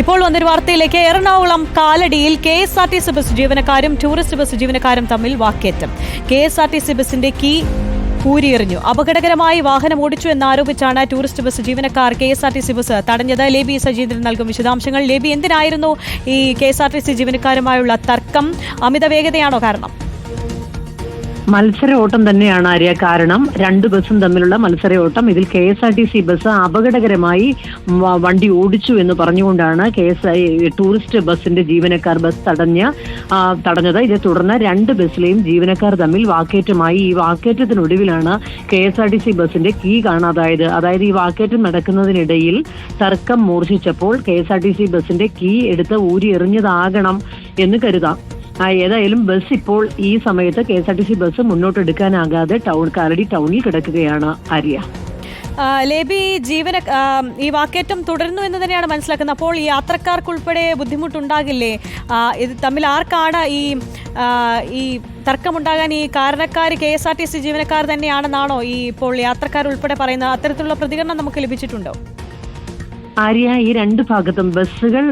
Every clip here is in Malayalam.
ഇപ്പോൾ വന്നൊരു വാർത്തയിലേക്ക്. Ernakulam കാലടിയിൽ K S R T C bus ജീവനക്കാരും ടൂറിസ്റ്റ് ബസ് ജീവനക്കാരും തമ്മിൽ വാക്കേറ്റം. K S R T C ബസിന്റെ കീ കൂരിയെറിഞ്ഞു അപകടകരമായി വാഹനം ഓടിച്ചു എന്നാരോപിച്ചാണ് ടൂറിസ്റ്റ് ബസ് ജീവനക്കാർ K S R T C bus തടഞ്ഞത്. ലേബി സജീന്ദ്രൻ നൽകും വിശദാംശങ്ങൾ. ലേബി എന്തിനായിരുന്നു ഈ K S R T C ജീവനക്കാരുമായുള്ള തർക്കം? അമിത വേഗതയാണോ കാരണം? മത്സര ഓട്ടം തന്നെയാണ് ആര്യ. കാരണം രണ്ട് ബസ്സും തമ്മിലുള്ള മത്സര ഓട്ടം ഇതിൽ K S R T C bus അപകടകരമായി വണ്ടി ഓടിച്ചു എന്ന് പറഞ്ഞുകൊണ്ടാണ് കെ എസ് ടൂറിസ്റ്റ് ബസിന്റെ ജീവനക്കാർ ബസ് തടഞ്ഞ തടഞ്ഞത്. ഇതേ തുടർന്ന് രണ്ട് ബസ്സിലെയും ജീവനക്കാർ തമ്മിൽ വാക്കേറ്റമായി. ഈ വാക്കേറ്റത്തിനൊടുവിലാണ് K S R T C ബസിന്റെ കീ കാണാതായത്. അതായത് ഈ വാക്കേറ്റം നടക്കുന്നതിനിടയിൽ തർക്കം മൂർച്ഛിച്ചപ്പോൾ K S R T C ബസിന്റെ കീ എടുത്ത് ഊരി എറിഞ്ഞതാകണം എന്ന് കരുതാം. ഏതായാലും ബസ് ഇപ്പോൾ ഈ സമയത്ത് K S R T C bus മുന്നോട്ടെടുക്കാനാകാതെ town Kalady ടൗണിൽ കിടക്കുകയാണ് ആര്യ. ലേബി ജീവന ഈ വാക്കേറ്റം തുടരുന്നു എന്ന് തന്നെയാണ് മനസ്സിലാക്കുന്നത്. അപ്പോൾ ഈ യാത്രക്കാർക്കുൾപ്പെടെ ബുദ്ധിമുട്ടുണ്ടാകില്ലേ? ഇത് തമ്മിൽ ആർക്കാണ് ഈ ഈ തർക്കമുണ്ടാകാൻ ഈ കാരണക്കാർ K S R T C ജീവനക്കാർ തന്നെയാണെന്നാണോ ഈ ഇപ്പോൾ യാത്രക്കാർ ഉൾപ്പെടെ പറയുന്നത്? അത്തരത്തിലുള്ള പ്രതികരണം നമുക്ക് ലഭിച്ചിട്ടുണ്ടോ? ആര്യ ഈ രണ്ട് ഭാഗത്തും ബസ്സുകൾ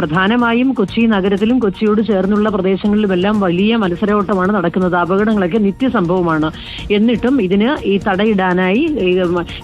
പ്രധാനമായും കൊച്ചി നഗരത്തിലും കൊച്ചിയോട് ചേർന്നുള്ള പ്രദേശങ്ങളിലുമെല്ലാം വലിയ മത്സരോട്ടമാണ് നടക്കുന്നത്. അപകടങ്ങളൊക്കെ നിത്യസംഭവമാണ്. എന്നിട്ടും ഇതിന് ഈ തടയിടാനായി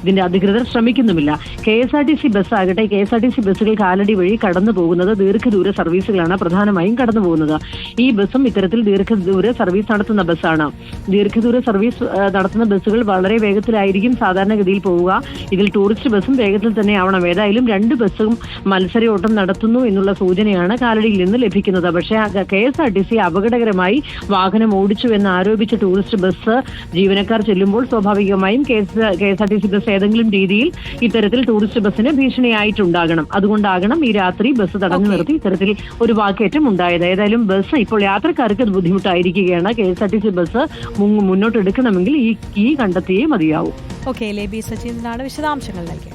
ഇതിന്റെ അധികൃതർ ശ്രമിക്കുന്നുമില്ല. K S R T C bus ആകട്ടെ K S R T C ബസ്സുകൾ കാലടി വഴി കടന്നു പോകുന്നത് ദീർഘദൂര സർവീസുകളാണ് പ്രധാനമായും കടന്നു പോകുന്നത്. ഈ ബസ്സും ഇത്തരത്തിൽ ദീർഘദൂര സർവീസ് നടത്തുന്ന ബസ്സാണ്. ദീർഘദൂര സർവീസ് നടത്തുന്ന ബസ്സുകൾ വളരെ വേഗത്തിലായിരിക്കും സാധാരണഗതിയിൽ പോവുക. ഇതിൽ ടൂറിസ്റ്റ് ബസ്സും വേഗത്തിൽ തന്നെ ആവണം. ഏതായാലും രണ്ട് ബസ്സും മത്സരയോട്ടം നടത്തുന്നു എന്നുള്ള സൂചനയാണ് കാലടിയിൽ നിന്ന് ലഭിക്കുന്നത്. പക്ഷേ K S R T C അപകടകരമായി വാഹനം ഓടിച്ചു എന്ന് ആരോപിച്ച ടൂറിസ്റ്റ് ബസ് ജീവനക്കാർ ചെല്ലുമ്പോൾ സ്വാഭാവികമായും K S R T C bus ഏതെങ്കിലും രീതിയിൽ ഇത്തരത്തിൽ ടൂറിസ്റ്റ് ബസ്സിന് ഭീഷണിയായിട്ടുണ്ടാകണം. അതുകൊണ്ടാകണം ഈ രാത്രി ബസ് തടഞ്ഞു നിർത്തി ഇത്തരത്തിൽ ഒരു വാക്കേറ്റം ഉണ്ടായത്. ഏതായാലും ബസ് ഇപ്പോൾ യാത്രക്കാർക്ക് അത് ബുദ്ധിമുട്ടായിരിക്കുകയാണ്. K S R T C bus മുന്നോട്ടെടുക്കണമെങ്കിൽ ഈ കീ കണ്ടെത്തിയേ മതിയാവും. ഓക്കെ ലേബി സജീന്ദ്രനാണ് വിശദാംശങ്ങൾ നൽകിയത്.